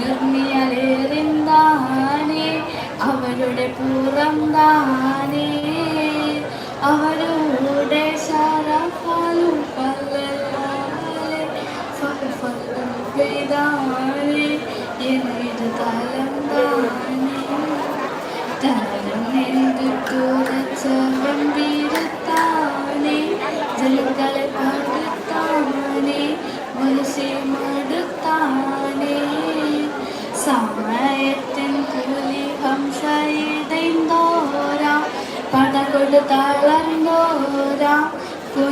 നിർമ്മിയലേറിന്താനേ അവരുടെ പുറം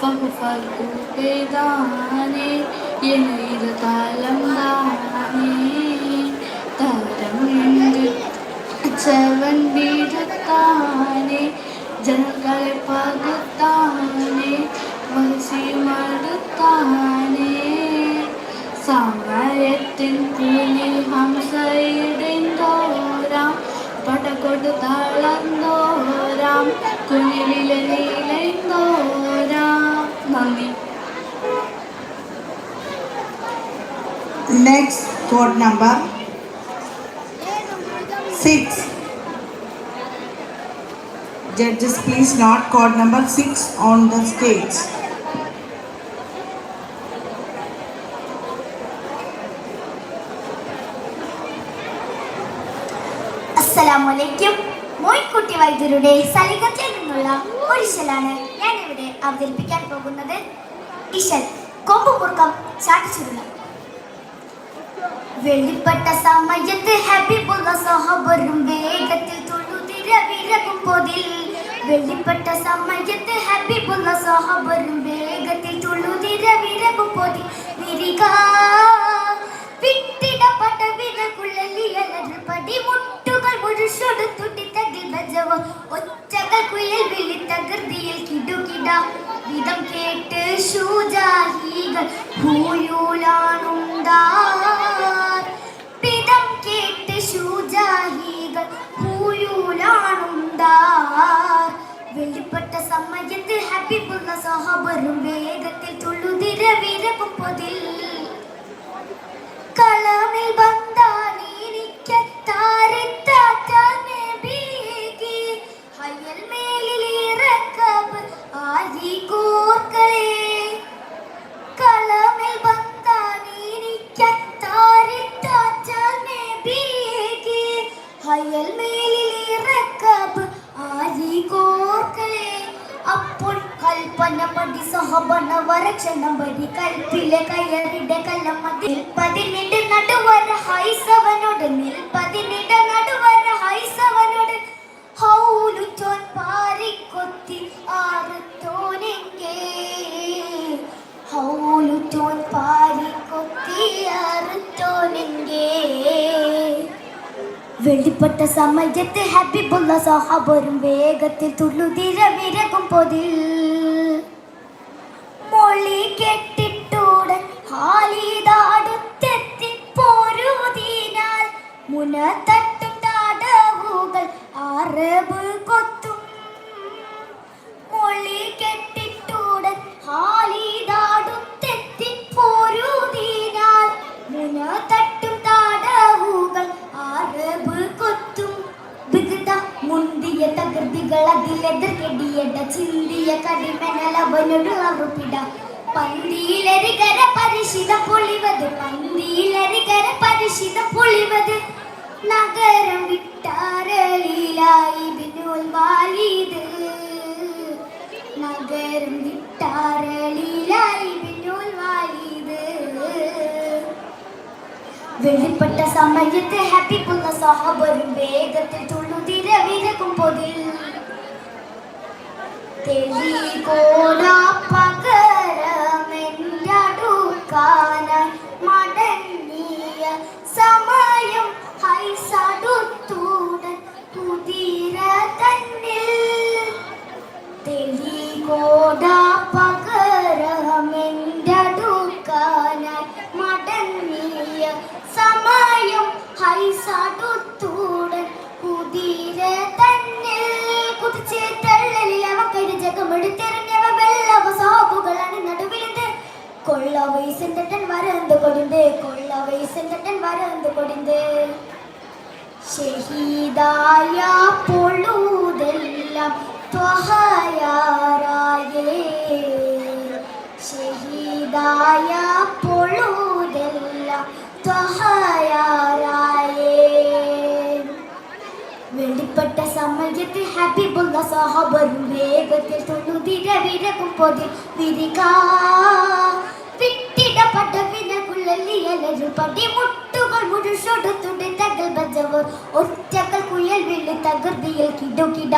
ഫലാലെ ഫഹുഫൽ ഉപേദാനെ എന്നത് തലം ദാനെ തരം ചവൻ വീരത്താനെ ജനങ്ങളെ പകുത്താനെ വസി സമയത്തിൻ കൂലി ഹംസയിടുന്തോരാം പടകൊടു തളർന്നോരാം. കുനിവില നീലന്തോരാം നന്ദി Next code number six. Judges, please note code number six on the stage. അസ്സലാമലൈക്കും മോയിൻകുട്ടി വൈദ്യരുടെ സലികത്തിൽ നിന്നുള്ള ഒരു ഇശലാണ് ഞാൻ ഇവിടെ അവതരിപ്പിക്കാൻ പോകുന്നത് ഇശൽ കൊമ്പുമുറുക്കം ചാട്ടിച്ചുരുള വെളിപ്പെട്ട സമയത്ത് ഹബീബുള്ള സഹബരും വേഗത്തിൽ തൊഴുതിര വിരകും പൊതിൽ. വെളിപ്പെട്ട സമയത്ത് ഹബീബുള്ള സഹബരും വേഗത്തിൽ തൊഴുതിര വിരകും വിരിക വിട്ടിടപ്പെട്ട വിരകുഴലിയലകൾ പടിമുട്ടുകൾ കുയിൽ വിളി തകൃതിയിൽ കിടുകിട വിധം കേട്ട് ശൂജാഹികൾ ഭൂയൂലാണുണ്ടാർ വിധം കേട്ട് ശൂജാഹികൾ ഭൂയൂലാണുണ്ടാർ വെളിപ്പെട്ട സമയത്ത് ഹബീബുള്ള സഹബറും വേഗത്തിൽ തുള്ളുതിര വിരകും പൊതിൽ. കളമിൽ ബന്ധാനിരിക്ക പതിനെട്ട് നടുവര ഹൈസവനോട് നടുവര ഹൈസവനോട്. പാരിക്കൊത്തി പാരിക്കൊത്തി വെളിപ്പെട്ട സമയത്ത് ഹബീബുള്ള സഹബരും വേഗത്തിൽ തുള്ളുതിര വിരകും പൊതിൽ. മുന തട്ടും താടവുകൾ അറബ് കൊത്തും. മൊളി കെട്ടിട്ടൂടൻ ഹാലിതാടുത്തെത്തി പോരുതിനാൽ മുന തട്ടും താടവുകൾ അറബ് കൊത്തും. വികൃത മുന്തിയ തകൃതികൾ അതിലെതിർക്കെടിയട ചിന്തിയ കടിമനലവനൊരു അറുപിട പന്തിയിലരികര പരിശിത പൊളിവത് പന്തിയിലരികര പരിശിത പൊളിവത്. നഗരം വിട്ടാരളിലായി ബിനുൽ നഗരം വിട്ടാരളിലായി ബിനുൽ വാലിദ്. വെളിപ്പെട്ട സമയത്ത് പുന്ന സഹബരും വേഗത്തിൽ തുള്ളുതിര വിരകും പൊതിൽ. തെളികോണ ഹൈസാടുത്തൂടൻ കുതിര തന്നെ. കുതിച്ചേറ്റള്ളിൽ അവക്കഴി ജഗമെടുത്തെറിഞ്ഞവ വെള്ളവ സോപ്പുകളാണ് നടുവിലിത് കൊള്ള വയസ്സെന്തട്ടൻ വരന്ത് കൊടുന്ത് കൊള്ള വയസ്സെന്തട്ടൻ വരന്ത് കൊടുന്ത് ഷഹീദായ പൊളുതെല്ലാം ത്വഹയാറായേ ഷഹീദായ സമയത്ത് ഹബീബുള്ള സഹബറും വേഗത്തിൽ തൊണ്ണൂതിര വിരകും പൊതി വിരിക. വിട്ടിടപ്പെട്ട വിനകുള്ളലിയലൊരു പടി മുട്ടുകൾ മുഴുഷൊടുത്തുണ്ട് തകൽ ബജവർ. ഒറ്റകൾ കുയൽ വിളി തകർതിയിൽ കിടുകിട.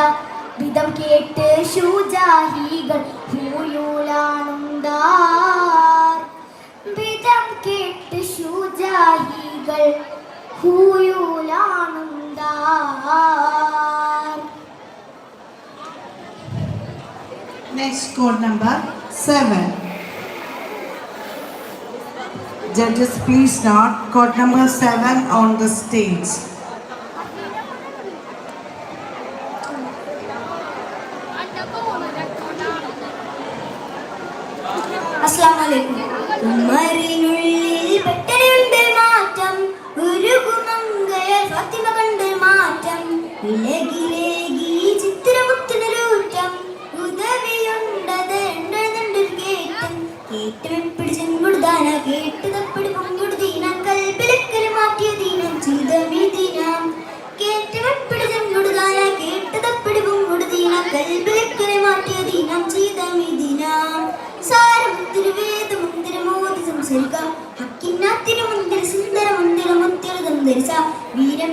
വിധം കേട്ട് ഷൂജാഹികൾ ഹൂയൂലാണുണ്ടാർ Next number seven. Judges, please note code number seven on the stage. സംസരിക്കാം ഹക്കിന്നാത്തിരി മുന്തിരി സുന്ദര മുന്തിര മുത്തിരി തന്തരിച്ച വീരം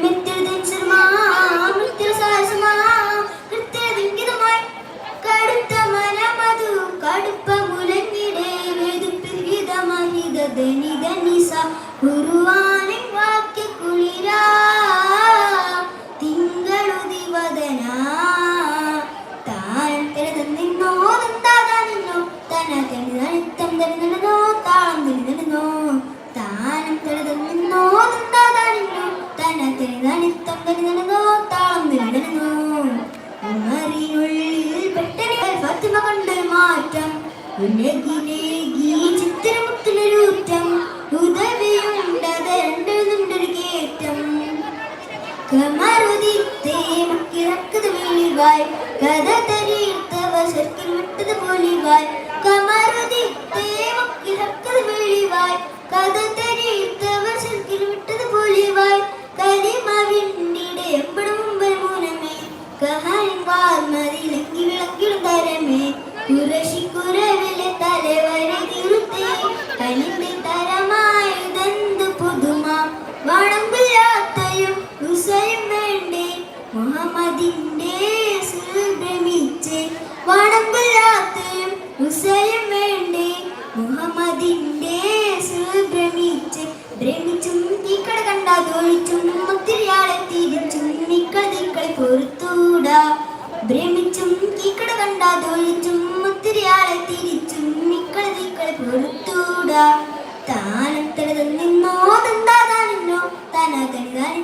ഉലകിലേക്ക് ചിത്രമുത്തിലൊരുറ്റം ഉദവിയുണ്ടതരണ്ടതുണ്ടൊരു കേറ്റം കമറുദിത്തേ മക്കിറക്കത് വെളിവായ് കഥ തരീർത്തവ സർക്കിൽ വിട്ടത് പോലിവായ് കമറുദിത്തേ മക്കിറക്കത് വെളിവായ് കഥ തരീ മുഹമ്മദിന്റെ ഭ്രമിച്ച് വണമ്പില്ലാത്തയും റുസയും വേണ്ടേ? മുഹമ്മദിന്റെ ഭ്രമിച്ച് ഭ്രമിച്ചും തീക്കട കണ്ടാതൊഴിച്ചും ഒത്തിരിയാളെ തിരിച്ചും നിക്കള തീക്കളെ പൊറുത്തൂടാ. ഭ്രമിച്ചും തീക്കട കണ്ടാതൊഴിച്ചും ഒത്തിരിയാളെ തിരിച്ചും നിക്കള തീക്കളെ പൊറുത്തൂടാ. താനത്തടത് നിന്നോ തന്താതാനിന്നോ തനതനിതാനി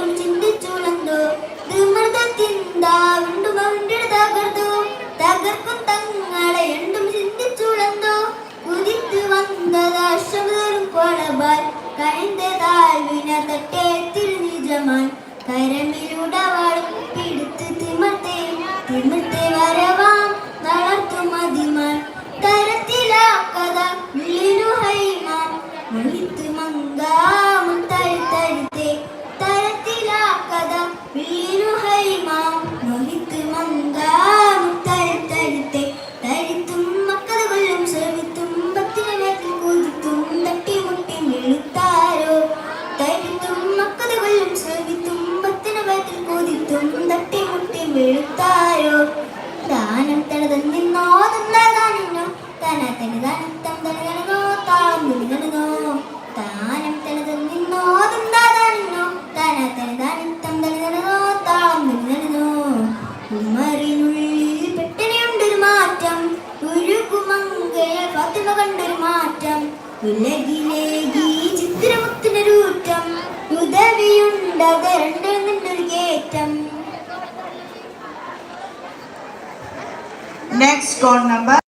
താഴ്വിന തട്ടേ തിരുനിജമാൻ കരമിലുടവാളും തനിതനത്തം തനിതനോ താളം തുനിതനോ താനം തനത് നിന്നോ തന്താതനോ തന തനിതനത്തം തനിതനോ താളം തുനിതനോ ഉമ്മറിനുള്ളിൽ പെട്ടനെയുണ്ടൊരു മാറ്റം ഉരുകുമങ്കയ ഫാത്തിമ കണ്ടൊരു മാറ്റം ഉലകിലേകി ചിത്രമുത്തിനൊരൂറ്റം ഉദവിയുണ്ടക രണ്ടെണ്ണൊരു കയറ്റം Next code number